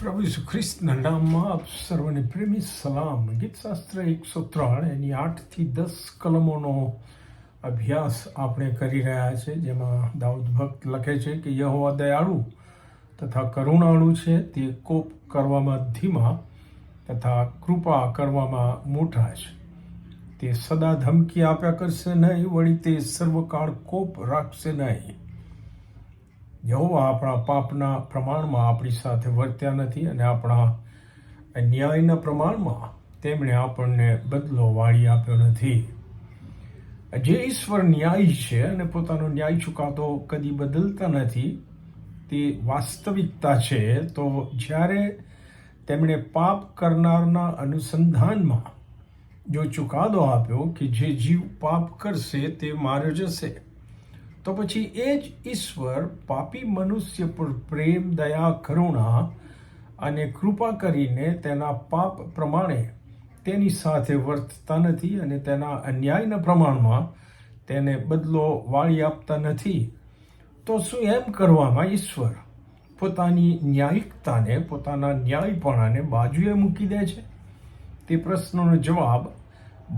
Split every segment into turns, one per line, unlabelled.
પ્રભુ ઈસુ ખ્રિસ્તના નામમાં આપ સર્વને પ્રેમી સલામ. ગીતશાસ્ત્ર એકસો ત્રણ એની આઠથી દસ કલમોનો અભ્યાસ આપણે કરી રહ્યા છે, જેમાં દાઉદ ભક્ત લખે છે કે યહોવા દયાળુ તથા કરુણાળુ છે તે કોપ કરવામાં ધીમા તથા કૃપા કરવામાં મોટા છે. તે સદા ધમકી આપ્યા કરશે નહીં, વળી તે સર્વકાળ કોપ રાખશે નહીં. યહોવા આપણા પાપના પ્રમાણમાં આપણી સાથે વર્ત્યા નથી અને આપણા ન્યાયના પ્રમાણમાં તેમણે આપણને બદલો વાળી આપ્યો નથી. જે ઈશ્વર ન્યાય છે અને પોતાનો ન્યાય ચુકાતો કદી બદલતા નથી, તે વાસ્તવિકતા છે, તો જ્યારે તેમણે પાપ કરનારના અનુસંધાનમાં જો ચુકાદો આપ્યો કે જે જીવ પાપ કરશે તે માર્યો જશે તો પછી એ જ ઈશ્વર પાપી મનુષ્ય પર પ્રેમ, દયા, કરુણા અને કૃપા કરીને તેના પાપ પ્રમાણે તેની સાથે વર્તતા નથી અને તેના અન્યાયના પ્રમાણમાં તેને બદલો વાળી આપતા નથી. તો શું એમ કરવામાં ઈશ્વર પોતાની ન્યાયિકતાને, પોતાના ન્યાયપણાને બાજુએ મૂકી દે છે? તે પ્રશ્નનો જવાબ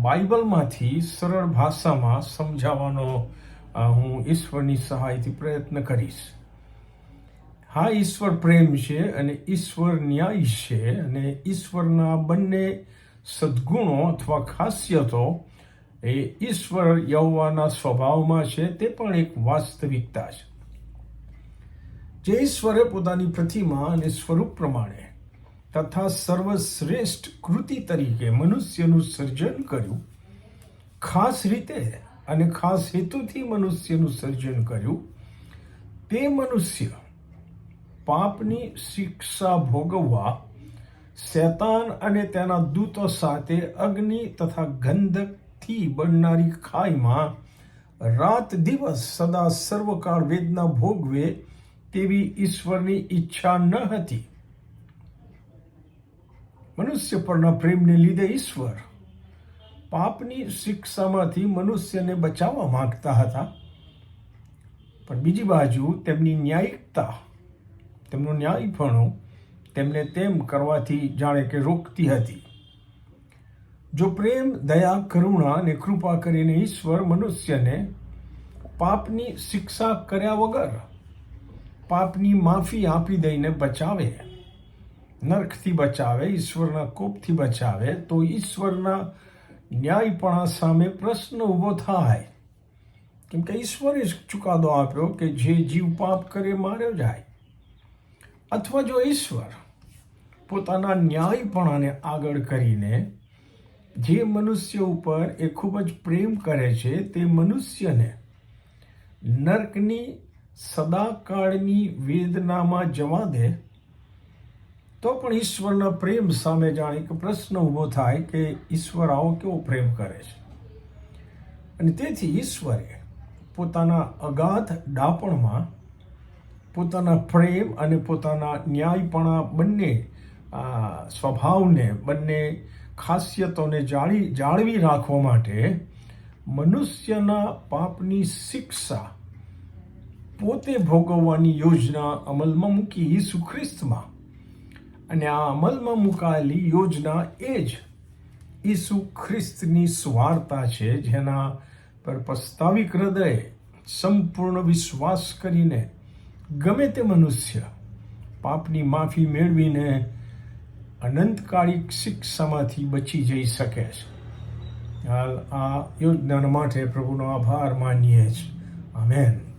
બાઇબલમાંથી સરળ ભાષામાં સમજાવવાનો હું ઈશ્વરની સહાયથી પ્રયત્ન કરીશ. હા, ઈશ્વર પ્રેમ છે અને ઈશ્વર ન્યાય છે અને ઈશ્વરના બંને સદ્ગુણો અથવા ખાસિયતો એ ઈશ્વર યૌવાના સ્વભાવમાં છે, તે પણ એક વાસ્તવિકતા છે. જે ઈશ્વરે પોતાની પ્રતિમા અને સ્વરૂપ પ્રમાણે તથા સર્વશ્રેષ્ઠ કૃતિ તરીકે મનુષ્યનું સર્જન કર્યું, ખાસ રીતે અને ખાસ હેતુથી મનુષ્યનું સર્જન કર્યું. તે મનુષ્ય પાપની શિક્ષા ભોગવવા શેતાન અને તેના દૂતો સાથે અગ્નિ તથા ગંધકથી બનનારી ખાઈમાં રાત દિવસ સદા સર્વકાળ વેદના ભોગવે તેવી ઈશ્વરની ઈચ્છા ન હતી. મનુષ્ય પરના પ્રેમને લીધે ઈશ્વર પાપની શિક્ષામાંથી મનુષ્યને બચાવવા માંગતા હતા. પણ બીજી બાજુ તેમની ન્યાયિકતા, તેમનું ન્યાયપણું તેમને તેમ કરવાથી જાણે કે રોકતી હતી. જો પ્રેમ, દયા, કરુણા અને કૃપા કરીને ઈશ્વર મનુષ્યને પાપની શિક્ષા કર્યા વગર પાપની માફી આપી દઈને બચાવે, નરકથી બચાવે, ઈશ્વરના કોપથી બચાવે, તો ઈશ્વરના ન્યાયપણા સામે પ્રશ્ન ઊભો થાય. કેમ કે ઈશ્વરે ચુકાદો આપ્યો કે જે જીવ પાપ કરે માર્યો જાય. અથવા જો ઈશ્વર પોતાના ન્યાયપણાને આગળ કરીને જે મનુષ્ય ઉપર એ ખૂબ જ પ્રેમ કરે છે, તે મનુષ્યને નર્કની સદાકાળની વેદનામાં જવા દે તો પણ ઈશ્વરના પ્રેમ સામે જાણે કે પ્રશ્ન ઊભો થાય કે ઈશ્વર આવો કેવો પ્રેમ કરે છે? અને તેથી ઈશ્વરે પોતાના અગાધ ડાપણમાં પોતાના પ્રેમ અને પોતાના ન્યાયપણા બંને સ્વભાવને, બંને ખાસિયતોને જાળી, જાળવી રાખવા માટે મનુષ્યના પાપની શિક્ષા પોતે ભોગવવાની યોજના અમલમાં મૂકી ઈસુ ખ્રિસ્તમાં અને આ અમલમાં મુકાયેલી યોજના એ જ ઈસુ ખ્રિસ્તની સ્વાર્તા છે, જેના પર પ્રસ્તાવિક હૃદય સંપૂર્ણ વિશ્વાસ કરીને ગમે તે મનુષ્ય પાપની માફી મેળવીને અનંતકાળિક શિક્ષામાંથી બચી જઈ શકે છે. હાલ આ યોજના માટે પ્રભુનો આભાર માનીએ છીએ. આમેન.